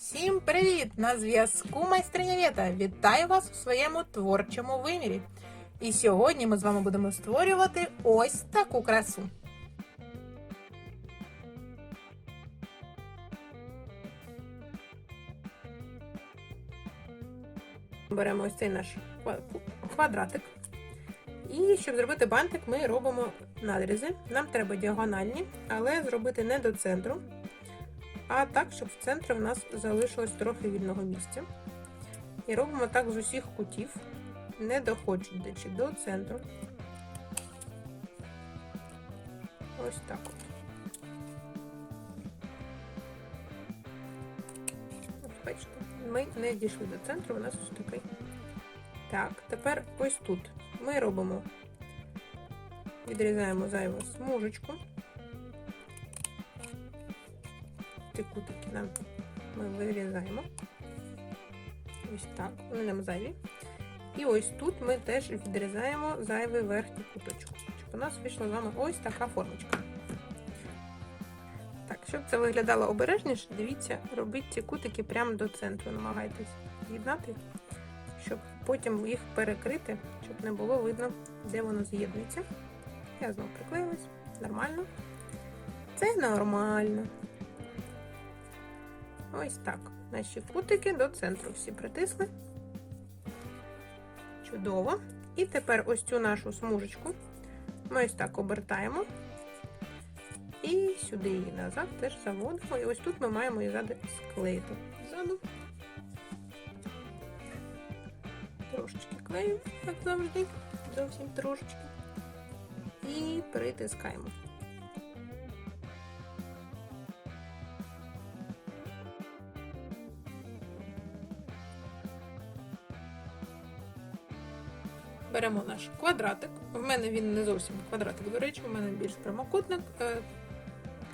Всім привіт! На зв'язку майстриня Вєта. Вітаю вас у своєму творчому вимірі. І сьогодні ми з вами будемо створювати ось таку красу. Беремо ось цей наш квадратик. І щоб зробити бантик, ми робимо надрізи. Нам треба діагональні, але зробити не до центру, а так, щоб в центрі в нас залишилось трохи вільного місця. І робимо так з усіх кутів, не доходячи до центру. Ось так от. Бачите, ми не дійшли до центру, у нас ось такий. Так, тепер ось тут ми робимо, відрізаємо зайву смужечку. Ми вирізаємо. Ось так, вони нам зайві. І ось тут ми теж відрізаємо зайвий верхній куточок, щоб у нас вийшла з вами ось така формочка. Так, щоб це виглядало обережніше, дивіться, робіть ці кутики прямо до центру. Намагайтесь з'єднати, щоб потім їх перекрити, щоб не було видно, де воно з'єднується. Я знову приклеїлась. Нормально. Це нормально. Ось так. Наші кутики до центру всі притисли. Чудово. І тепер ось цю нашу смужечку ми ось так обертаємо. І сюди її назад теж заводимо. І ось тут ми маємо її ззаду склеїти. Ззаду. Трошечки клею, як завжди. Зовсім трошечки. І притискаємо. Беремо наш квадратик. В мене він не зовсім квадратик, до речі, у мене більш прямокутник. Е,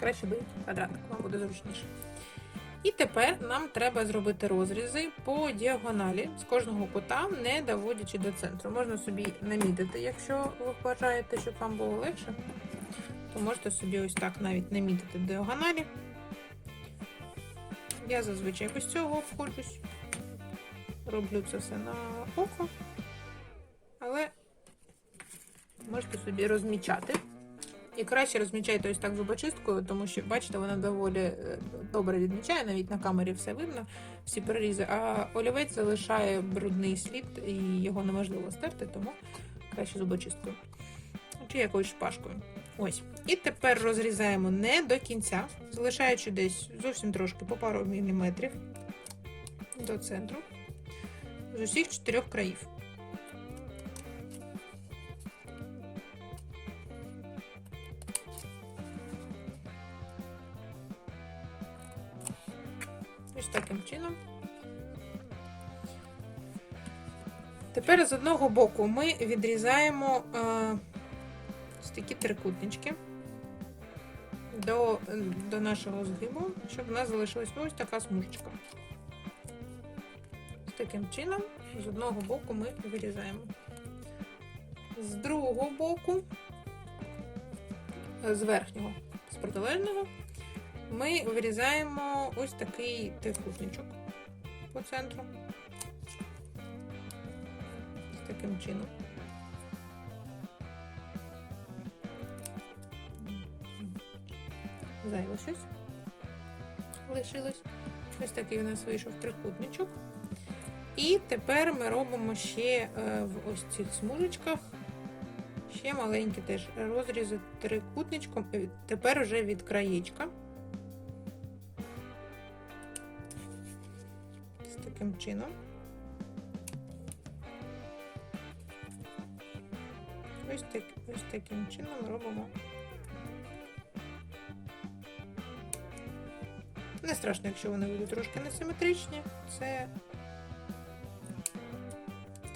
Краще беріть квадратик, вам буде зручніше. І тепер нам треба зробити розрізи по діагоналі з кожного кута, не доводячи до центру. Можна собі намітити, якщо ви вважаєте, щоб вам було легше, то можете собі ось так навіть намітити діагоналі. Я зазвичай ось цього обходжусь. Роблю це все на око можете собі розмічати. І краще розмічайте ось так зубочисткою, тому що, бачите, вона доволі е, добре відмічає, навіть на камері все видно, всі перерізи, а олівець залишає брудний слід і його неможливо стерти, тому краще зубочисткою. Чи якоюсь шпажкою. Ось. І тепер розрізаємо не до кінця, залишаючи десь зовсім трошки по пару міліметрів до центру з усіх чотирьох країв. Ось таким чином. Тепер з одного боку ми відрізаємо е, ось такі трикутнички до, до нашого згибу, щоб у нас залишилась ось така смужечка. З таким чином, з одного боку ми вирізаємо. З другого боку, з верхнього, з протилежного, ми вирізаємо ось такий трикутничок по центру. З таким чином. Зайве щось лишилось. Ось такий у нас вийшов трикутничок. І тепер ми робимо ще е, в ось цих смужечках ще маленькі теж розрізи трикутничком, е, тепер вже від краєчка. З таким чином. Ось, так, ось таким чином робимо. Не страшно, якщо вони будуть трошки несиметричні, це,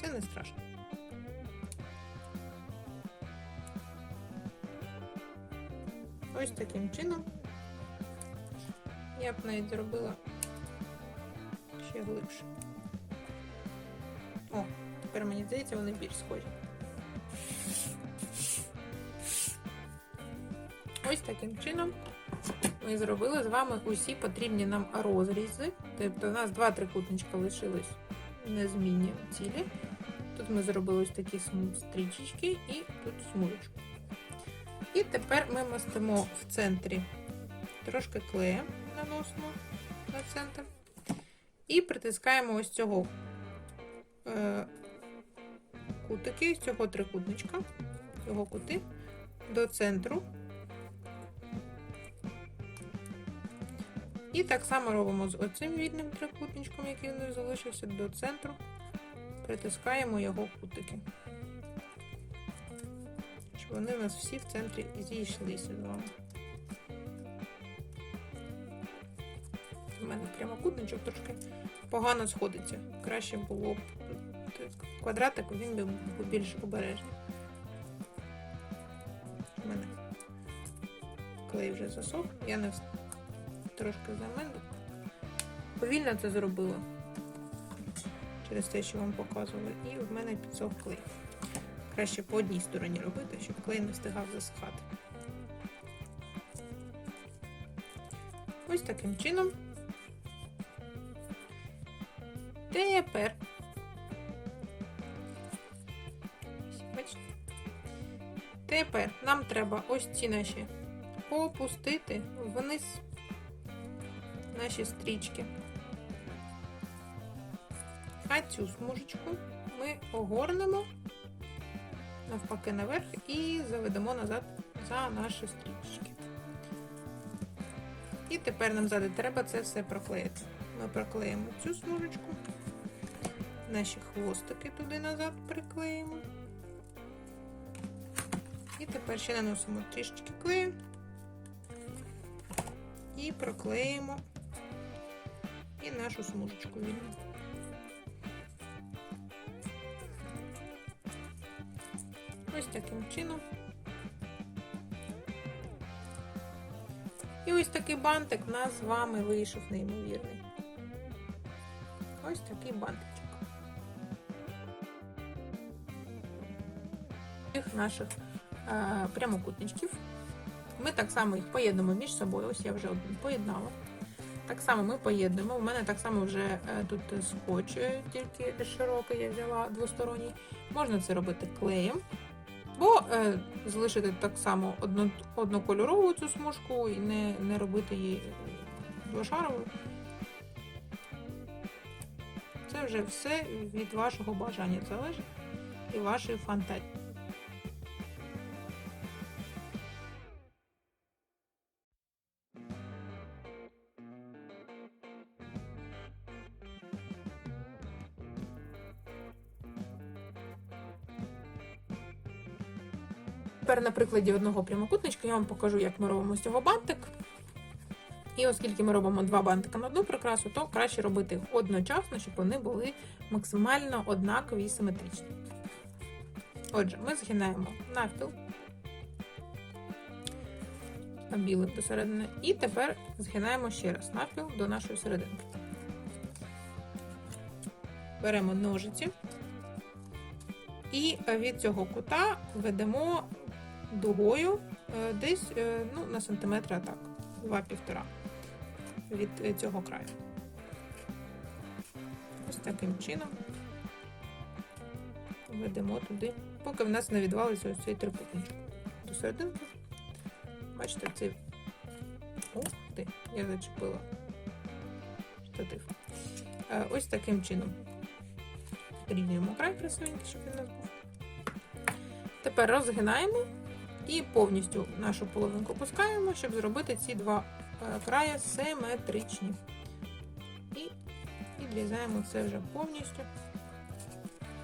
це не страшно. Ось таким чином. Я б навіть зробила ще глибше. О, тепер мені здається, вони більш схожі. Ось таким чином ми зробили з вами усі потрібні нам розрізи. Тобто у нас два трикутничка лишились незмінні цілі. Тут ми зробили ось такі стрічечки і тут смужечку. І тепер ми мастимо в центрі трошки клеєм наносимо на центр. І притискаємо ось цього е, кутики, цього трикутничка, цього кути до центру. І так само робимо з оцим вільним трикутничком, який нас залишився до центру. Притискаємо його кутики. Щоб вони у нас всі в центрі зійшлися з вами. Погано сходиться. Краще було б квадратик, він би був більш обережний. У мене клей вже засох, я не трошки замедлю. Повільно це зробила через те, що вам показували, і в мене підсох клей. Краще по одній стороні робити, щоб клей не встигав засихати. Ось таким чином. Тепер. Тепер нам треба ось ці наші опустити вниз наші стрічки. А цю смужечку ми огорнемо навпаки наверх і заведемо назад за наші стрічки. І тепер нам ззаду треба це все проклеїти. Ми проклеїмо цю смужечку, наші хвостики туди назад приклеїмо. І тепер ще наносимо трішечки клею і проклеїмо і нашу смужечку вільну. Ось таким чином. І ось такий бантик в нас з вами вийшов неймовірний. Ось такий бантичок. Цих наших е, прямокутничків. Ми так само їх поєднуємо між собою. Ось я вже один поєднала. Так само ми поєднуємо. У мене так само вже е, тут скотч, е, тільки широкий я взяла двосторонній. Можна це робити клеєм. Бо е, залишити так само одно, однокольорову цю смужку і не, не робити її двошаровою. Це вже все від вашого бажання залежить і вашої фантазії. Тепер на прикладі одного прямокутничка я вам покажу, як ми робимо з цього бантик. І оскільки ми робимо два бантика на одну прикрасу, то краще робити їх одночасно, щоб вони були максимально однакові і симетричні. Отже, ми згинаємо навпіл білим до середини, і тепер згинаємо ще раз навпіл до нашої серединки. Беремо ножиці і від цього кута ведемо дугою е, десь е, ну, на сантиметра так, 2-1,5 від е, цього краю. Ось таким чином ведемо туди, поки в нас не відвалиться ось цей трикутничок. До серединки. Бачите, цей. Ух ти, я зачепила штатив. Е, Ось таким чином. Рівнюємо край красивенький, щоб він нас був. Тепер розгинаємо і повністю нашу половинку опускаємо, щоб зробити ці два края симетричні. І відрізаємо це вже повністю,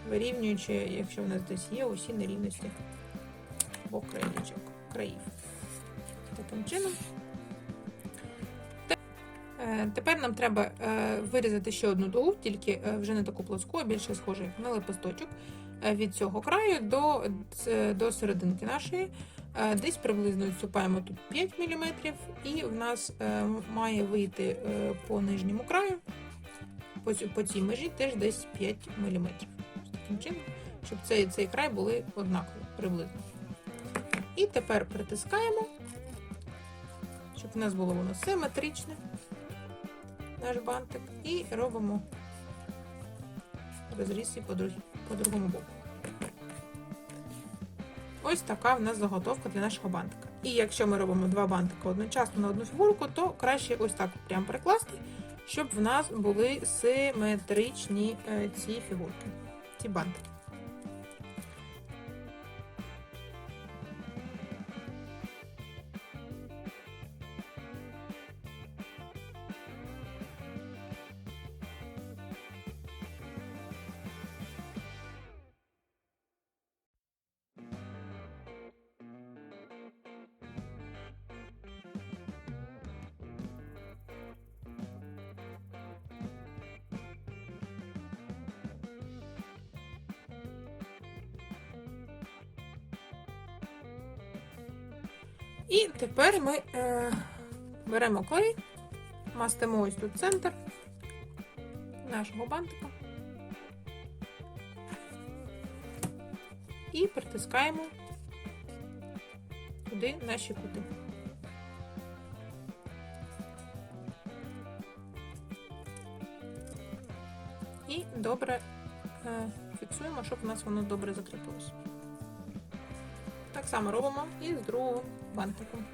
вирівнюючи, якщо в нас десь є усі нерівності або краєчок, країв. Таким чином. Е, Тепер нам треба е, вирізати ще одну дугу, тільки е, вже не таку плоску, а більше схожу на лепесточок е, від цього краю до, до серединки нашої. Е, Десь приблизно відступаємо тут 5 мм, і в нас е, має вийти е, по нижньому краю, по, цій межі теж десь 5 мм. Таким чином, щоб цей, цей край були однакові приблизно. І тепер притискаємо, щоб в нас було воно симетричне, наш бантик, і робимо розріз і по другому боку. Ось така в нас заготовка для нашого бантика. І якщо ми робимо два бантика одночасно на одну фігурку, то краще ось так прям прикласти, щоб в нас були симетричні е, ці фігурки, ці бантики. І тепер ми е, беремо клей, мастимо ось тут центр нашого бантика і притискаємо туди наші кути. І добре е, фіксуємо, щоб у нас воно добре закріпилося. Так само робимо і з другим бантиком.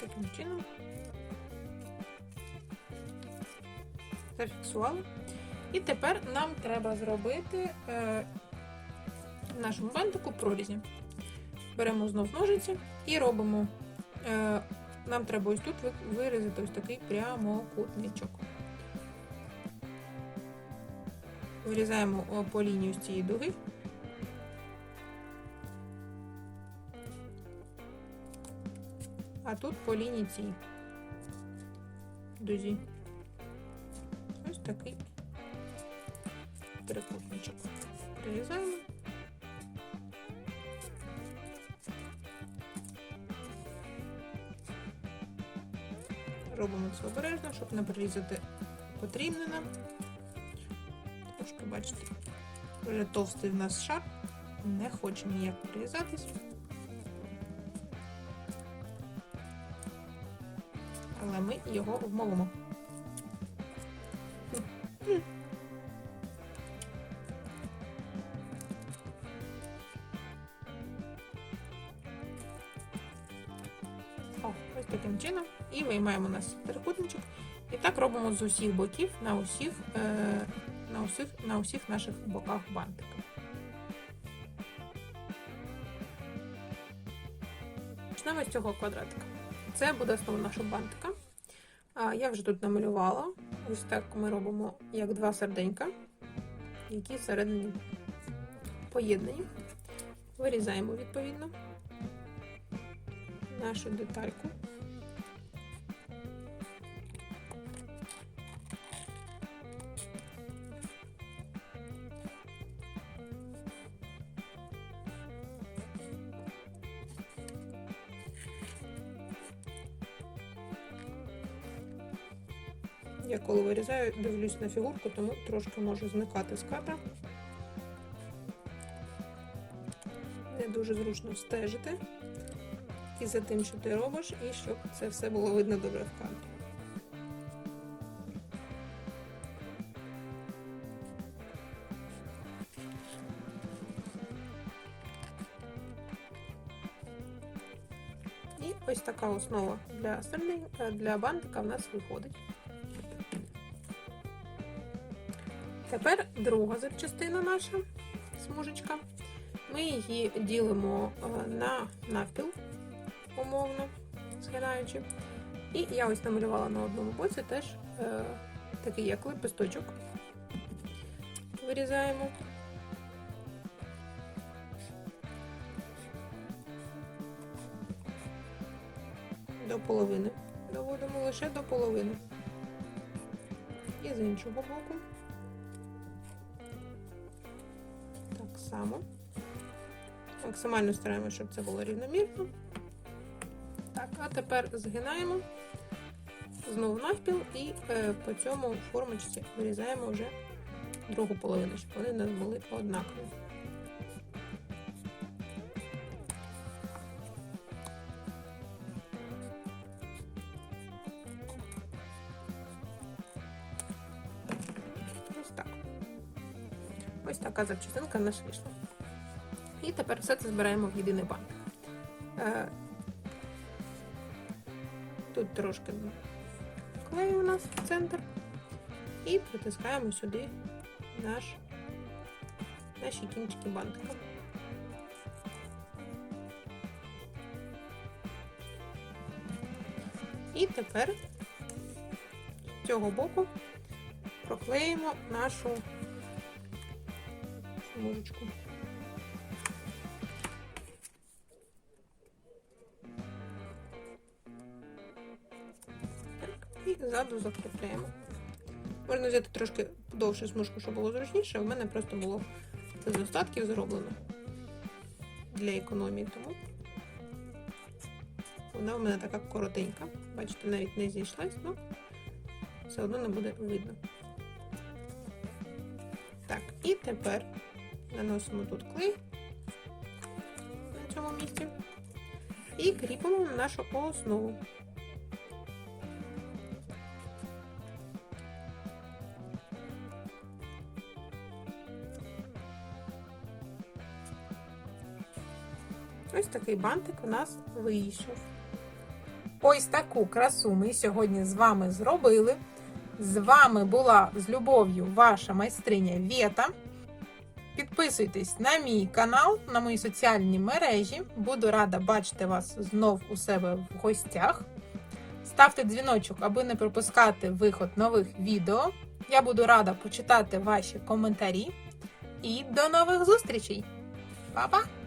Таким чином зафіксували. І тепер нам треба зробити е, нашому бантику прорізі. Беремо знов ножиці і робимо. Е, нам треба ось тут вирізати ось такий прямокутничок. Вирізаємо по лінії з цієї дуги. А тут по лінії цій дузі. Ось такий трикутничок. Прирізаємо. Робимо це обережно, щоб не прирізати потрібне нам. Трошки, бачите, вже товстий в нас шар, не хоче ніяк прирізатись. Але ми його вмовимо. О, ось таким чином. І виймаємо у нас трикутничок. І так робимо з усіх боків на усіх, е, на усіх, на усіх наших боках бантика. Почнемо з цього квадратика. Це буде основа нашого бантика. А, я вже тут намалювала. Ось так ми робимо як два серденька, які всередині поєднані. Вирізаємо відповідно нашу детальку. Я коли вирізаю, дивлюсь на фігурку, тому трошки можу зникати з кадра. Не дуже зручно стежити і за тим, що ти робиш, і щоб це все було видно добре в кадрі. І ось така основа для серденька, для бантика в нас виходить. Тепер друга запчастина наша смужечка. Ми її ділимо е, на навпіл, умовно, згинаючи. І я ось намалювала на одному боці теж е, такий як лепесточок. Вирізаємо. До половини. Доводимо лише до половини. І з іншого боку. Так само. Максимально стараємося, щоб це було рівномірно. Тепер згинаємо знову навпіл і е, по цьому формочці вирізаємо вже другу половину, щоб вони нас були однакові. Ось так. Ось така запчастинка в нас вийшла. І тепер все це збираємо в єдиний банк. Трошки клею у нас в центр. І притискаємо сюди наш, наші кінчики бантика. І тепер з цього боку проклеїмо нашу смужечку. Ззаду закріпляємо. Можна взяти трошки довшу смужку, щоб було зручніше. У мене просто було це з остатків зроблено для економії, тому вона у мене така коротенька. Бачите, навіть не зійшлась, але все одно не буде видно. Так, і тепер наносимо тут клей на цьому місці і кріпимо на нашу основу. Ось такий бантик у нас вийшов. Ось таку красу ми сьогодні з вами зробили. З вами була з любов'ю ваша майстриня Вєта. Підписуйтесь на мій канал, на мої соціальні мережі. Буду рада бачити вас знов у себе в гостях. Ставте дзвіночок, аби не пропускати виход нових відео. Я буду рада почитати ваші коментарі. І до нових зустрічей! Па-па!